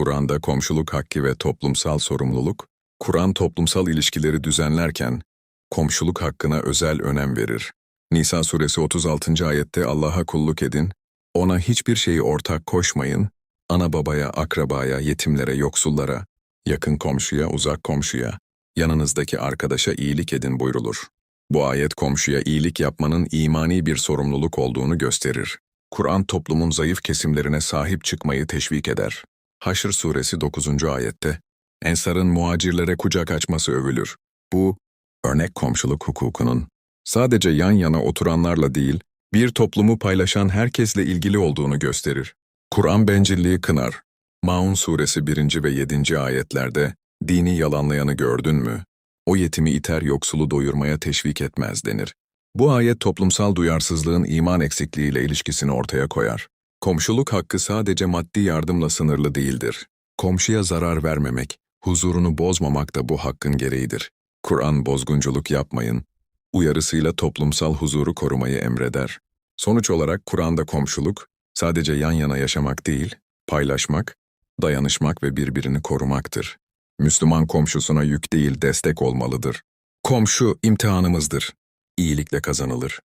Kur'an'da komşuluk hakkı ve toplumsal sorumluluk, Kur'an toplumsal ilişkileri düzenlerken komşuluk hakkına özel önem verir. Nisa suresi 36. ayette Allah'a kulluk edin, ona hiçbir şeyi ortak koşmayın, ana babaya, akrabaya, yetimlere, yoksullara, yakın komşuya, uzak komşuya, yanınızdaki arkadaşa iyilik edin buyrulur. Bu ayet komşuya iyilik yapmanın imani bir sorumluluk olduğunu gösterir. Kur'an toplumun zayıf kesimlerine sahip çıkmayı teşvik eder. Haşr suresi 9. ayette, Ensar'ın muhacirlere kucak açması övülür. Bu, örnek komşuluk hukukunun sadece yan yana oturanlarla değil, bir toplumu paylaşan herkesle ilgili olduğunu gösterir. Kur'an bencilliği kınar. Maun suresi 1. ve 7. ayetlerde, dini yalanlayanı gördün mü? O yetimi iter yoksulu doyurmaya teşvik etmez denir. Bu ayet toplumsal duyarsızlığın iman eksikliğiyle ilişkisini ortaya koyar. Komşuluk hakkı sadece maddi yardımla sınırlı değildir. Komşuya zarar vermemek, huzurunu bozmamak da bu hakkın gereğidir. Kur'an bozgunculuk yapmayın, uyarısıyla toplumsal huzuru korumayı emreder. Sonuç olarak Kur'an'da komşuluk, sadece yan yana yaşamak değil, paylaşmak, dayanışmak ve birbirini korumaktır. Müslüman komşusuna yük değil destek olmalıdır. Komşu imtihanımızdır. İyilikle kazanılır.